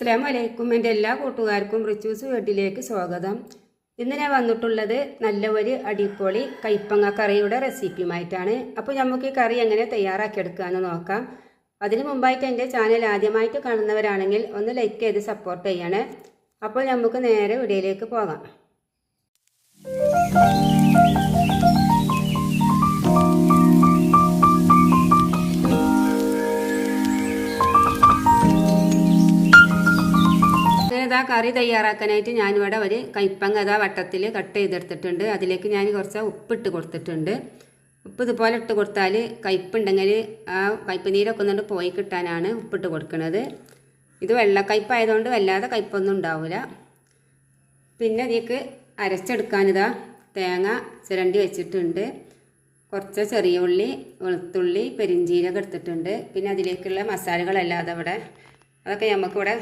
അസ്സാം വലൈക്കും എന്റെ എല്ലാ കൂട്ടുകാർക്കും റിച്ചൂസ് വീട്ടിലേക്ക് സ്വാഗതം. ഇന്ന് ഞാൻ വന്നിട്ടുള്ളത് നല്ല ഒരു അടിപൊളി കൈപ്പങ്ങ കറിയുടെ റെസിപ്പിയുമായിട്ടാണ്. അപ്പോൾ നമുക്ക് ഈ കറി എങ്ങനെ തയ്യാറാക്കിയെടുക്കാമെന്ന് നോക്കാം. അതിന് മുമ്പായിട്ട് എന്റെ ചാനൽ ആദ്യമായിട്ട് കാണുന്നവരാണെങ്കിൽ ഒന്ന് ലൈക്ക് ചെയ്ത് സപ്പോർട്ട് ചെയ്യണേ. അപ്പോൾ നമുക്ക് നേരെ വീഡിയോയിലേക്ക് പോകാം. ഇതാ കറി തയ്യാറാക്കാനായിട്ട് ഞാനിവിടെ ഒരു കൈപ്പങ്ങ ഇതാ വട്ടത്തിൽ കട്ട് ചെയ്തെടുത്തിട്ടുണ്ട്. അതിലേക്ക് ഞാൻ കുറച്ച് ഉപ്പിട്ട് കൊടുത്തിട്ടുണ്ട്. ഉപ്പ് ഇതുപോലെ ഇട്ട് കൊടുത്താൽ കയ്പ്പുണ്ടെങ്കിൽ ആ കയ്പ്പ് നീരൊക്കെ ഒന്നുകൊണ്ട് പോയി കിട്ടാനാണ് ഉപ്പിട്ട് കൊടുക്കുന്നത് ഇത് വെള്ളക്കയ്പ്പായതുകൊണ്ട് വല്ലാതെ കയ്പ്പൊന്നും ഉണ്ടാവില്ല പിന്നെ ഇതിലേക്ക് അരച്ചെടുക്കാനിതാ തേങ്ങ ചിരണ്ടി വെച്ചിട്ടുണ്ട്. കുറച്ച് ചെറിയ ഉള്ളി വെളുത്തുള്ളി പെരിഞ്ചീരകം എടുത്തിട്ടുണ്ട്. പിന്നെ അതിലേക്കുള്ള മസാലകളല്ലാതെ അവിടെ അതൊക്കെ നമുക്കിവിടെ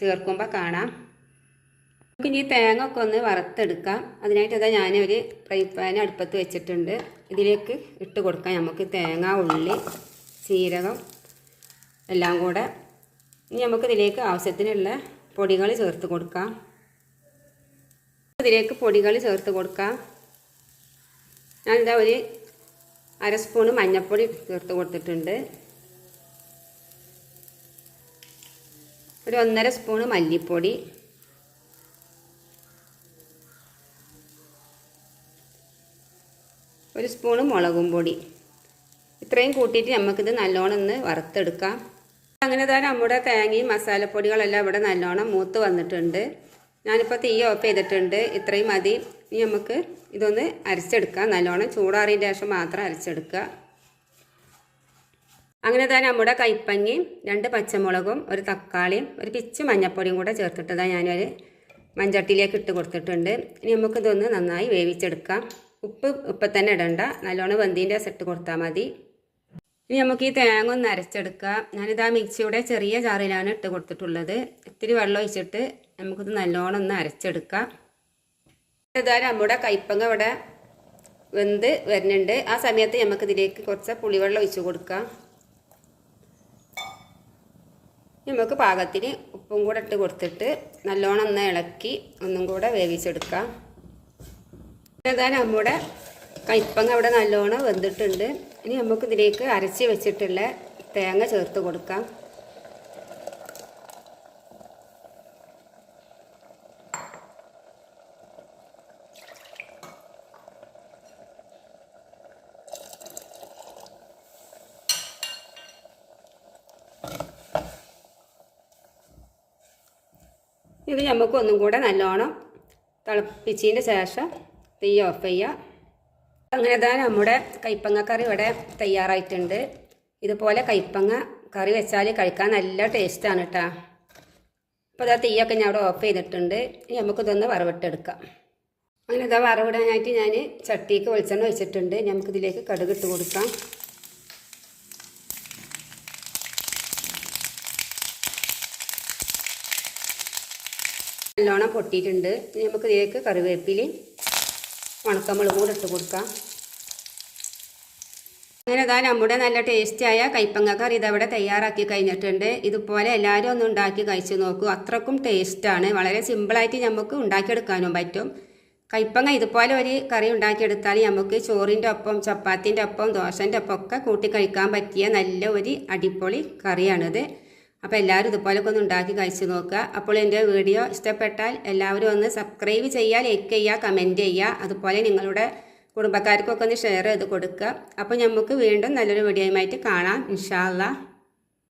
ചേർക്കുമ്പോൾ കാണാം. നമുക്ക് ഈ തേങ്ങ ഒക്കെ ഒന്ന് വറുത്തെടുക്കാം. അതിനായിട്ട് ഞാൻ ഞാനൊരു ഫ്രൈ പാൻ അടുപ്പത്ത് വെച്ചിട്ടുണ്ട്. ഇതിലേക്ക് ഇട്ട് കൊടുക്കാം. നമുക്ക് തേങ്ങ ഉള്ളി ജീരകം എല്ലാം കൂടെ. ഇനി നമുക്ക് ഇതിലേക്ക് ആവശ്യത്തിനുള്ള പൊടികൾ ചേർത്ത് കൊടുക്കാം. ഇതിലേക്ക് പൊടികൾ ചേർത്ത് കൊടുക്കാം. ഞാനിതാ ഒരു അര സ്പൂണ് മഞ്ഞൾപ്പൊടി ചേർത്ത് കൊടുത്തിട്ടുണ്ട്. ഒരു ഒന്നര സ്പൂണ് മല്ലിപ്പൊടി. ഒരു സ്പൂണ് മുളകും പൊടി. ഇത്രയും കൂട്ടിയിട്ട് നമുക്കിത് നല്ലോണം ഒന്ന് വറുത്തെടുക്കാം. അങ്ങനെ തന്നെ നമ്മുടെ തേങ്ങയും മസാലപ്പൊടികളെല്ലാം ഇവിടെ നല്ലോണം മൂത്ത് വന്നിട്ടുണ്ട്. ഞാനിപ്പോൾ തീ ഓഫ് ചെയ്തിട്ടുണ്ട്. ഇത്രയും മതി. ഇനി നമുക്ക് ഇതൊന്ന് അരച്ചെടുക്കാം. നല്ലോണം ചൂടാറിയതിന്റെ ശേഷം മാത്രം അരച്ചെടുക്കുക. അങ്ങനെ തന്നെ നമ്മുടെ കൈപ്പങ്ങയും രണ്ട് പച്ചമുളകും ഒരു തക്കാളിയും ഒരു പിച്ച് മഞ്ഞപ്പൊടിയും കൂടെ ചേർത്തിട്ടതാണ് ഞാനൊരു മഞ്ചട്ടിയിലേക്ക് ഇട്ട് കൊടുത്തിട്ടുണ്ട്. ഇനി നമുക്കിതൊന്ന് നന്നായി വേവിച്ചെടുക്കാം. ഉപ്പ് ഇപ്പം തന്നെ ഇടണ്ട. നല്ലോണം വെന്തിന്റെ സെറ്റ് കൊടുത്താൽ മതി. ഇനി നമുക്ക് ഈ തേങ്ങ ഒന്ന് അരച്ചെടുക്കാം. ഞാനിത് മിക്സിയുടെ ചെറിയ ചാറിലാണ് ഇട്ട് കൊടുത്തിട്ടുള്ളത്. ഇത്തിരി വെള്ളം ഒഴിച്ചിട്ട് നമുക്കിത് നല്ലോണം ഒന്ന് അരച്ചെടുക്കാം. ഇതാ നമ്മുടെ കൈപ്പങ്ങ ഇവിടെ വെന്ത് വരുന്നുണ്ട്. ആ സമയത്ത് നമുക്കിതിലേക്ക് കുറച്ച് പുളിവെള്ളം ഒഴിച്ചു കൊടുക്കാം. നമുക്ക് പാകത്തിന് ഉപ്പും കൂടെ ഇട്ട് കൊടുത്തിട്ട് നല്ലോണം ഒന്ന് ഇളക്കി ഒന്നും കൂടെ വേവിച്ചെടുക്കാം ഇതാ നമ്മുടെ കൈപ്പങ്ങ അവിടെ നല്ലോണം വെന്തിട്ടുണ്ട്. ഇനി നമുക്ക് ഇതിലേക്ക് അരച്ച് വെച്ചിട്ടുള്ള തേങ്ങ ചേർത്ത് കൊടുക്കാം. ഇത് നമുക്ക് ഒന്നും കൂടെ നല്ലോണം തിളപ്പിച്ചതിന് ശേഷം തീ ഓഫ് ചെയ്യുക അങ്ങനെ തന്നെ നമ്മുടെ കൈപ്പങ്ങ കറി ഇവിടെ തയ്യാറായിട്ടുണ്ട്. ഇതുപോലെ കൈപ്പങ്ങ കറി വെച്ചാൽ കഴിക്കാൻ നല്ല ടേസ്റ്റാണ് കേട്ടോ അപ്പോൾ ഇതാ തീയൊക്കെ ഞാൻ അവിടെ ഓഫ് ചെയ്തിട്ടുണ്ട്. ഇനി നമുക്കിതൊന്ന് വറവിട്ടെടുക്കാം. അങ്ങനെ ഇതാ വറവിടാനായിട്ട് ഞാൻ ചട്ടിക്ക് വെളിച്ചെണ്ണ വെച്ചിട്ടുണ്ട് നമുക്കിതിലേക്ക് കടുകിട്ട് കൊടുക്കാം. നല്ലോണം പൊട്ടിയിട്ടുണ്ട്. ഇനി നമുക്ക് ഇതിലേക്ക് കറിവേപ്പിലയും ഉണക്കമുളകും കൂടെ ഇട്ട് കൊടുക്കാം. അങ്ങനെ ഇതാ നമ്മുടെ നല്ല ടേസ്റ്റിയായ കൈപ്പങ്ങ കറി ഇതവിടെ തയ്യാറാക്കി കഴിഞ്ഞിട്ടുണ്ട്. ഇതുപോലെ എല്ലാവരും ഒന്ന് ഉണ്ടാക്കി കഴിച്ചു നോക്കൂ. അത്രക്കും ടേസ്റ്റാണ്. വളരെ സിമ്പിളായിട്ട് നമുക്ക് ഉണ്ടാക്കിയെടുക്കാനും പറ്റും. കൈപ്പങ്ങ ഇതുപോലെ ഒരു കറി ഉണ്ടാക്കിയെടുത്താൽ നമുക്ക് ചോറിന്റെ ഒപ്പം ചപ്പാത്തിന്റെ ഒപ്പം ദോശന്റെ ഒപ്പം ഒക്കെ കൂട്ടി കഴിക്കാൻ പറ്റിയ നല്ല ഒരു അടിപൊളി കറിയാണിത്. അപ്പോൾ എല്ലാവരും ഇതുപോലൊക്കെ ഒന്ന് ഉണ്ടാക്കി കഴിച്ച് നോക്കുക. അപ്പോൾ എന്റെ വീഡിയോ ഇഷ്ടപ്പെട്ടാൽ എല്ലാവരും ഒന്ന് സബ്സ്ക്രൈബ് ചെയ്യുക ലൈക്ക് ചെയ്യുക കമന്റ് ചെയ്യുക. അതുപോലെ നിങ്ങളുടെ കുടുംബക്കാർക്കൊക്കെ ഒന്ന് ഷെയർ ചെയ്ത് കൊടുക്കുക. അപ്പോൾ നമുക്ക് വീണ്ടും നല്ലൊരു വീഡിയോയുമായിട്ട് കാണാം. ഇൻഷാല്ല